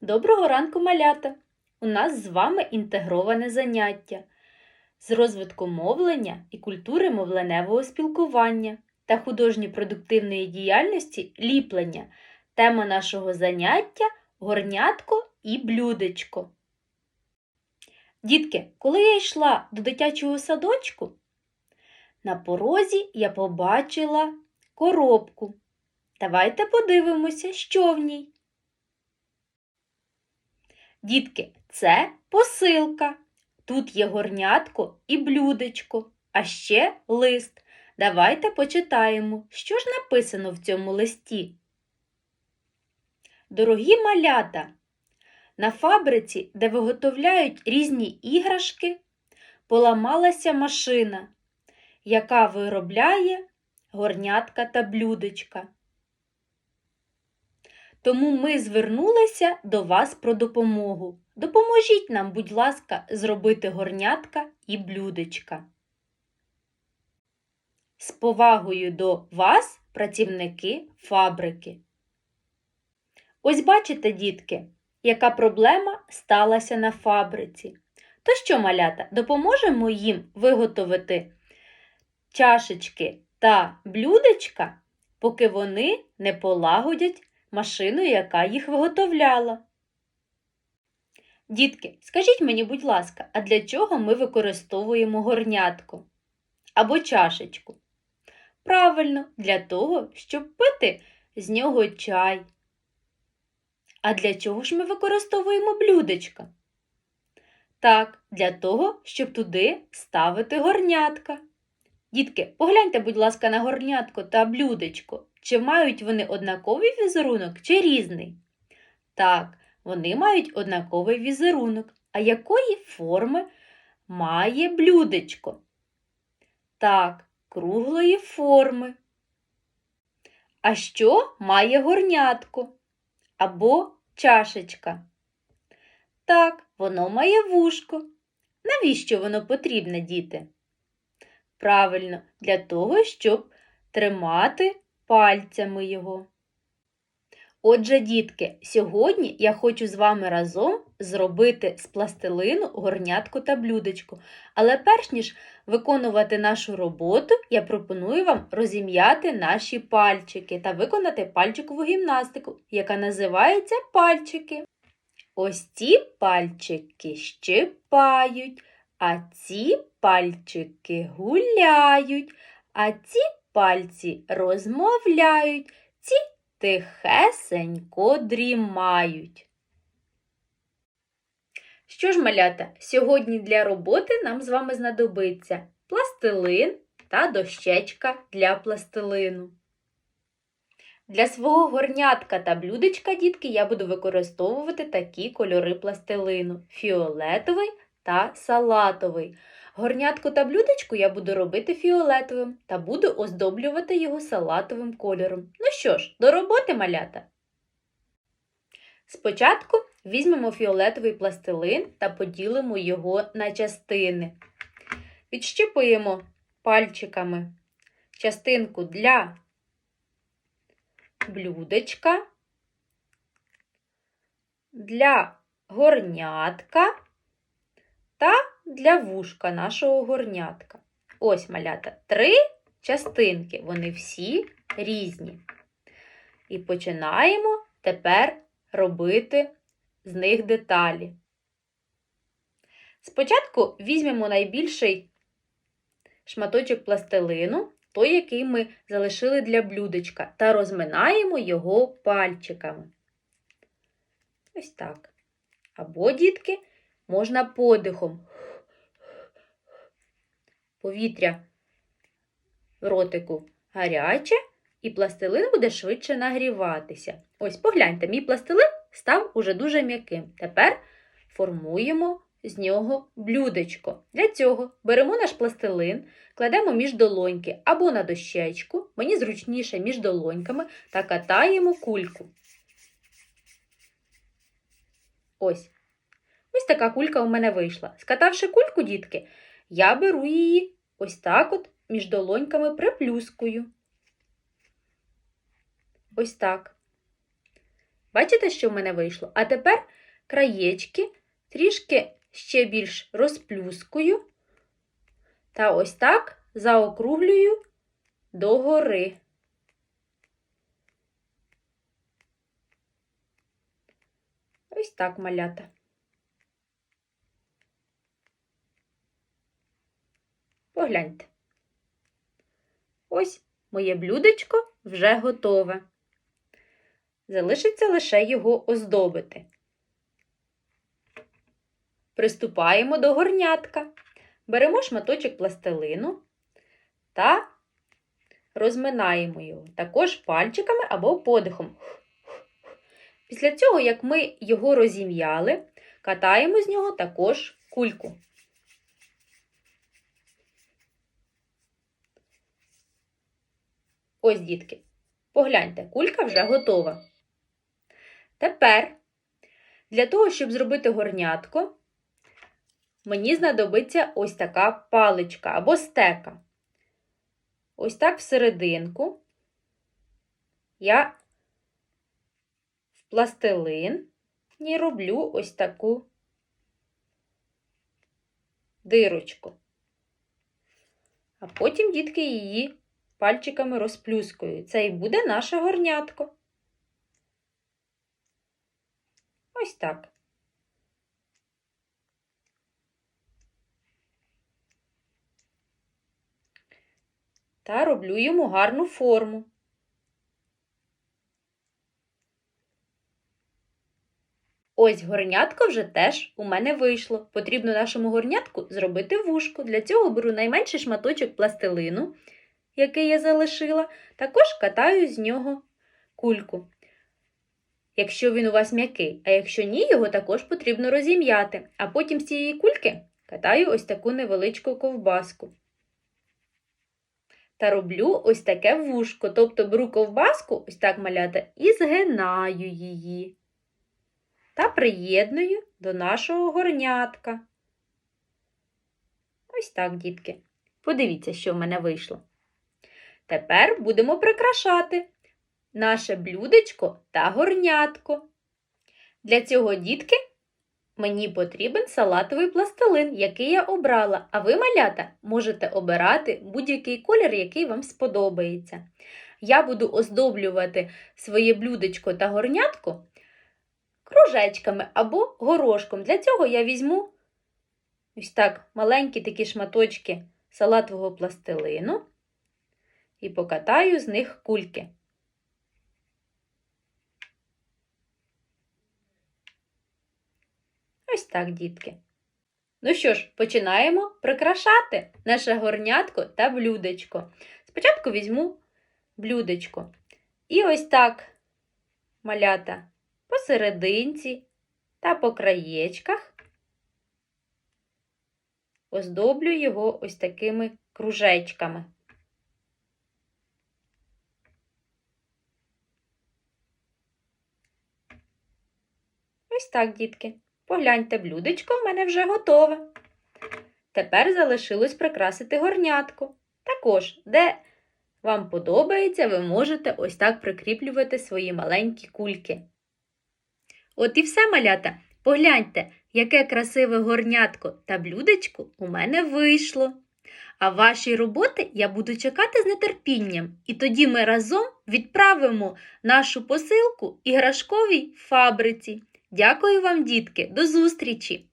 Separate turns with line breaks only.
Доброго ранку, малята! У нас з вами інтегроване заняття з розвитку мовлення і культури мовленевого спілкування та художньо-продуктивної діяльності ліплення. Тема нашого заняття горнятко і блюдечко. Дітки, коли я йшла до дитячого садочку, на порозі я побачила коробку. Давайте подивимося, що в ній. Дітки, це посилка. Тут є горнятко і блюдечко, а ще лист. Давайте почитаємо, що ж написано в цьому листі. Дорогі малята, на фабриці, де виготовляють різні іграшки, поламалася машина, яка виробляє горнятка та блюдечка. Тому ми звернулися до вас про допомогу. Допоможіть нам, будь ласка, зробити горнятка і блюдечка. З повагою до вас, працівники фабрики. Ось бачите, дітки, яка проблема сталася на фабриці. То що, малята, допоможемо їм виготовити чашечки та блюдечка, поки вони не полагодять машину, яка їх виготовляла. Дітки, скажіть мені, будь ласка, а для чого ми використовуємо горнятко або чашечку? Правильно, для того, щоб пити з нього чай. А для чого ж ми використовуємо блюдечка? Так, для того, щоб туди ставити горнятка. Дітки, погляньте, будь ласка, на горнятко та блюдечко. Чи мають вони однаковий візерунок чи різний? Так, вони мають однаковий візерунок. А якої форми має блюдечко? Так, круглої форми. А що має горнятко? Або чашечка? Так, воно має вушко. Навіщо воно потрібне, діти? Правильно, для того, щоб тримати пальцями його. Отже, дітки, сьогодні я хочу з вами разом зробити з пластилину горнятку та блюдечко. Але перш ніж виконувати нашу роботу, я пропоную вам розім'яти наші пальчики та виконати пальчикову гімнастику, яка називається пальчики. Ось ці пальчики щипають, а ці пальчики гуляють, а ці пальці розмовляють, ці тихесенько дрімають. Що ж, малята, сьогодні для роботи нам з вами знадобиться пластилин та дощечка для пластилину. Для свого горнятка та блюдечка, дітки, я буду використовувати такі кольори пластилину фіолетовий та салатовий. Горнятку та блюдечку я буду робити фіолетовим та буду оздоблювати його салатовим кольором. Ну що ж, до роботи малята! Спочатку візьмемо фіолетовий пластилин та поділимо його на частини. Відщипуємо пальчиками частинку для блюдечка, для горнятка та для вушка нашого горнятка. Ось малята три частинки, вони всі різні. І починаємо тепер робити з них деталі. Спочатку візьмемо найбільший шматочок пластилину, той, який ми залишили для блюдечка, та розминаємо його пальчиками. Ось так. Або, дітки, можна подихом. Повітря в ротику гаряче, і пластилин буде швидше нагріватися. Ось, погляньте, мій пластилин став уже дуже м'яким. Тепер формуємо з нього блюдечко. Для цього беремо наш пластилин, кладемо між долоньки або на дощечку, мені зручніше між долоньками, та катаємо кульку. Ось. Ось така кулька у мене вийшла. Скатавши кульку, дітки, я беру її ось так от між долоньками приплюскую. Ось так. Бачите, що в мене вийшло? А тепер краєчки трішки ще більш розплюскую та ось так заокруглюю догори. Ось так малята. Погляньте. Ось моє блюдечко вже готове. Залишиться лише його оздобити. Приступаємо до горнятка. Беремо шматочок пластилину та розминаємо його також пальчиками або подихом. Після цього, як ми його розім'яли, катаємо з нього також кульку. Ось, дітки, погляньте, кулька вже готова. Тепер, для того, щоб зробити горнятко, мені знадобиться ось така паличка або стека. Ось так всерединку я в пластилин і роблю ось таку дирочку. А потім, дітки, її пальчиками розплюскую. Це і буде наше горнятко. Ось так. Та роблю йому гарну форму. Ось горнятко вже теж у мене вийшло. Потрібно нашому горнятку зробити вушко. Для цього беру найменший шматочок пластилину, який я залишила, також катаю з нього кульку. Якщо він у вас м'який, а якщо ні, його також потрібно розім'яти. А потім з цієї кульки катаю ось таку невеличку ковбаску. Та роблю ось таке вушко, тобто беру ковбаску, ось так малята, і згинаю її. Та приєдную до нашого горнятка. Ось так, дітки. Подивіться, що в мене вийшло. Тепер будемо прикрашати наше блюдечко та горнятко. Для цього, дітки, мені потрібен салатовий пластилин, який я обрала, а ви, малята, можете обирати будь-який колір, який вам сподобається. Я буду оздоблювати своє блюдечко та горнятко кружечками або горошком. Для цього я візьму ось так маленькі такі шматочки салатового пластилину і покатаю з них кульки. Ось так, дітки. Ну що ж, починаємо прикрашати наше горнятко та блюдечко. Спочатку візьму блюдечко. І ось так малята посерединці та по краєчках оздоблю його ось такими кружечками. Ось так, дітки. Погляньте, блюдечко в мене вже готове. Тепер залишилось прикрасити горнятку. Також, де вам подобається, ви можете ось так прикріплювати свої маленькі кульки. От і все, малята. Погляньте, яке красиве горнятко та блюдечко у мене вийшло. А ваші роботи я буду чекати з нетерпінням, і тоді ми разом відправимо нашу посилку іграшковій фабриці. Дякую вам, дітки, до зустрічі!